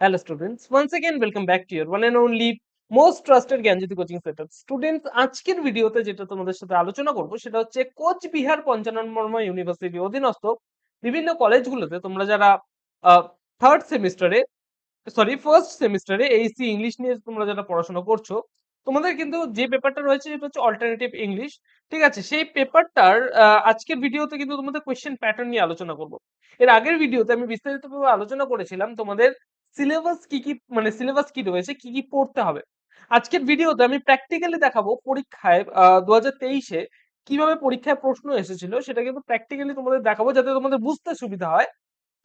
Hello students, once again welcome back to your one and only most trusted Gyanjyoti coaching centre students আজকের ভিডিওতে যেটা তোমাদের সাথে আলোচনা করব সেটা হচ্ছে কোচবিহার পঞ্চানন বর্মা ইউনিভার্সিটি অধীনস্থ বিভিন্ন কলেজগুলোতে তোমরা যারা থার্ড সেমিস্টারে সরি ফার্স্ট সেমিস্টারে এইসি ইংলিশ নিয়ে তোমরা যারা পড়াশোনা করছ তোমাদের কিন্তু যে পেপারটা রয়েছে সেটা হচ্ছে অল্টারনেটিভ ইংলিশ ঠিক আছে? সেই পেপারটার আজকের ভিডিওতে কিন্তু তোমাদের কোয়েশ্চেন প্যাটার্ন নিয়ে আলোচনা করব। এর আগের ভিডিওতে আমি বিস্তারিতভাবে আলোচনা করেছিলাম তোমাদের সিলেবাস কি কি মানে সিলেবাস কি রয়েছে, কি কি পড়তে হবে। আজকের ভিডিওতে আমি প্র্যাকটিক্যালি দেখাবো পরীক্ষায় দু হাজার তেইশে কীভাবে পরীক্ষায় প্রশ্ন এসেছিল, সেটা কিন্তু প্র্যাকটিক্যালি তোমাদের দেখাবো যাতে তোমাদের বুঝতে সুবিধা হয়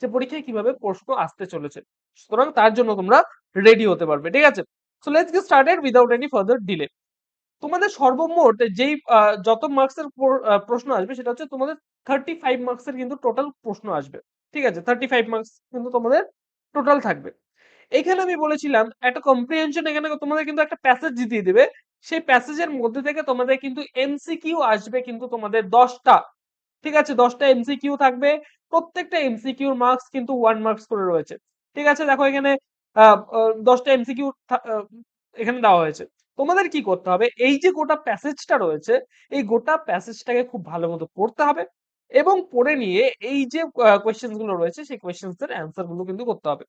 যে পরীক্ষায় কীভাবে প্রশ্ন আসতে চলেছে। সুতরাং তার জন্য তোমরা রেডি হতে পারবে, ঠিক আছে? So let's get started without any further delay তোমাদের সর্বমোট যেই যত মার্কসের প্রশ্ন আসবে, সেটা হচ্ছে তোমাদের থার্টি ফাইভ মার্কসের কিন্তু টোটাল প্রশ্ন আসবে, ঠিক আছে? থার্টি ফাইভ মার্কস কিন্তু তোমাদের টোটাল থাকবে। এখানে আমি বলেছিলাম, একটা কম্প্রিহেনশন এখানে তোমাদের কিন্তু একটা প্যাসেজ দিয়ে দেবে। সেই প্যাসেজের মধ্যে থেকে তোমাদের কিন্তু এমসিকিউ আসবে কিন্তু তোমাদের দশটা। ঠিক আছে? দশটা এমসিকিউ থাকবে। প্রত্যেকটা এমসিকিউর মার্কস কিন্তু ওয়ান মার্কস করে রয়েছে। ঠিক আছে? দেখো এখানে দশটা এমসিকিউ এখানে দেওয়া হয়েছে। তোমাদের কি করতে হবে? এই যে গোটা প্যাসেজটা রয়েছে, এই গোটা প্যাসেজটাকে খুব ভালো মতো পড়তে হবে। এবং পড়ে নিয়ে এই যে কোয়েশ্চেনগুলো রয়েছে, সেই কোয়েশ্চেন এর অ্যান্সারগুলো কিন্তু করতে হবে।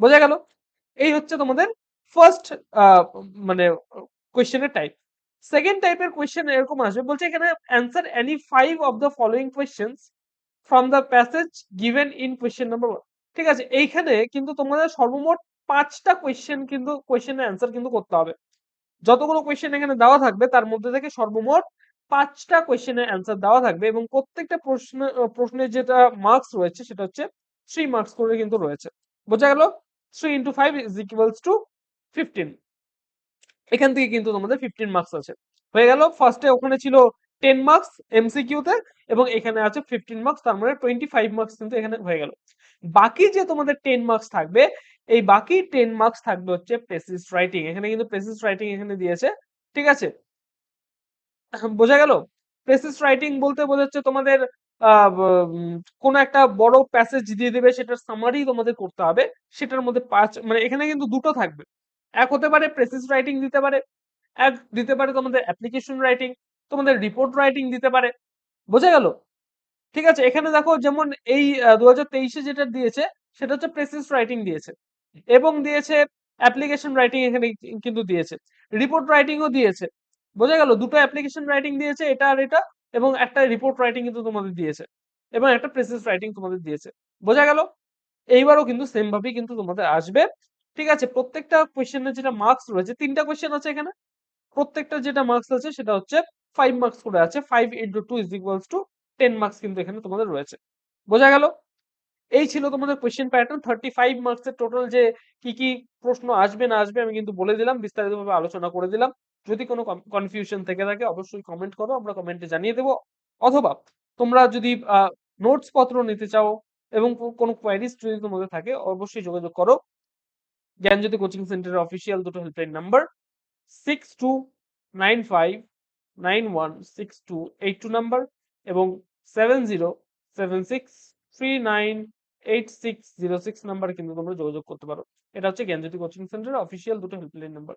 বোঝা গেল? এই হচ্ছে তোমাদের ফার্স্ট মানে কোয়েশ্চেনের টাইপ সেকেন্ড টাইপের কোয়েশ্চেন এরকম আসবে, বলছে এখানে answer any five of the following questions from the passage given in question number one ঠিক আছে? এইখানে কিন্তু তোমাদের সর্বমোট পাঁচটা কোয়েশ্চেন কিন্তু কোয়েশ্চেনের অ্যান্সার কিন্তু করতে হবে। যতগুলো কোয়েশ্চেন এখানে দেওয়া থাকবে, তার মধ্যে থেকে সর্বমোট পাঁচটা কোয়েশ্চেনের অ্যান্সার দেওয়া থাকবে এবং প্রত্যেকটা প্রশ্ন প্রশ্নের যেটা মার্কস রয়েছে সেটা হচ্ছে থ্রি মার্কস করে কিন্তু রয়েছে। বোঝা গেল? Three into five is equals to fifteen এখান থেকে কিন্তু তোমাদের ফিফটিন মার্কস আছে। হয়ে গেল? ফার্স্টে ওখানে ছিল টেন মার্কস এমসিকিউতে এবং এখানে আছে ফিফটিন মার্কস তার মানে টোয়েন্টি ফাইভ মার্কস কিন্তু এখানে হয়ে গেল। বাকি যে তোমাদের টেন মার্কস থাকবে, এই বাকি টেন মার্কস থাকবে হচ্ছে প্রেসিস রাইটিং এখানে কিন্তু প্রেসিস রাইটিং এখানে দিয়েছে। ঠিক আছে? বোঝা গেল? প্রেসিস রাইটিং বলতে বোঝাচ্ছে তোমাদের কোন একটা বড় প্যাসেজ দিয়ে দেবে, সেটার সামারি তোমাদের করতে হবে, সেটার মধ্যে পাঁচ মানে এখানে কিন্তু দুটো থাকবে। এক হতে পারে প্রেসিস রাইটিং দিতে পারে, এক দিতে পারে তোমাদের অ্যাপ্লিকেশন রাইটিং তোমাদের রিপোর্ট রাইটিং দিতে পারে। বোঝা গেল? ঠিক আছে, এখানে দেখো যেমন এই দু তেইশে যেটা দিয়েছে, সেটা হচ্ছে প্রেসিস রাইটিং দিয়েছে। এবং দিয়েছে অ্যাপ্লিকেশন রাইটিং এখানে কিন্তু দিয়েছে। রিপোর্ট রাইটিংও দিয়েছে। বোঝা গেল দুটো অ্যাপ্লিকেশন রাইটিং দিয়েছে, এটা আর এটা, এবং একটা রিপোর্ট রাইটিং কিন্তু তোমাদের দিয়েছে, এবং একটা প্রেসিস রাইটিং তোমাদের দিয়েছে, বোঝা গেল? এইবারও কিন্তু সেম ভাবেই কিন্তু তোমাদের আসবে, ঠিক আছে? প্রত্যেকটা কোয়েশ্চেনের যেটা মার্কস রয়েছে, তিনটা কোয়েশ্চেন আছে এখানে, প্রত্যেকটা যেটা মার্কস আছে সেটা হচ্ছে ফাইভ মার্কস করে আছে five into two is equals to ten marks কিন্তু এখানে তোমাদের রয়েছে, বোঝা গেল? এই ছিল তোমাদের কোয়েশ্চেন প্যাটার্ন থার্টি ফাইভ মার্কসের টোটাল যে কি কি প্রশ্ন আসবে না আসবে আমি কিন্তু বলে দিলাম, বিস্তারিতভাবে আলোচনা করে দিলাম যদি কোনো কনফিউশন থেকে থাকে, অবশ্যই কমেন্ট করো, আমরা কমেন্টে জানিয়ে দেবো। অথবা তোমরা যদি নোটস পত্র নিতে চাও এবং কোনো কোয়ারিজ যদি তোমাদের থাকে, অবশ্যই যোগাযোগ করো। জ্ঞানজ্যোতি কোচিং সেন্টারের অফিসিয়াল দুটো helpline number six two nine five nine one six two eight two number এবং seven zero seven six three nine eight six zero six number কিন্তু তোমরা যোগাযোগ করতে পারো। এটা হচ্ছে জ্ঞানজ্যোতি কোচিং সেন্টারের অফিসিয়াল দুটো হেল্পলাইন নাম্বার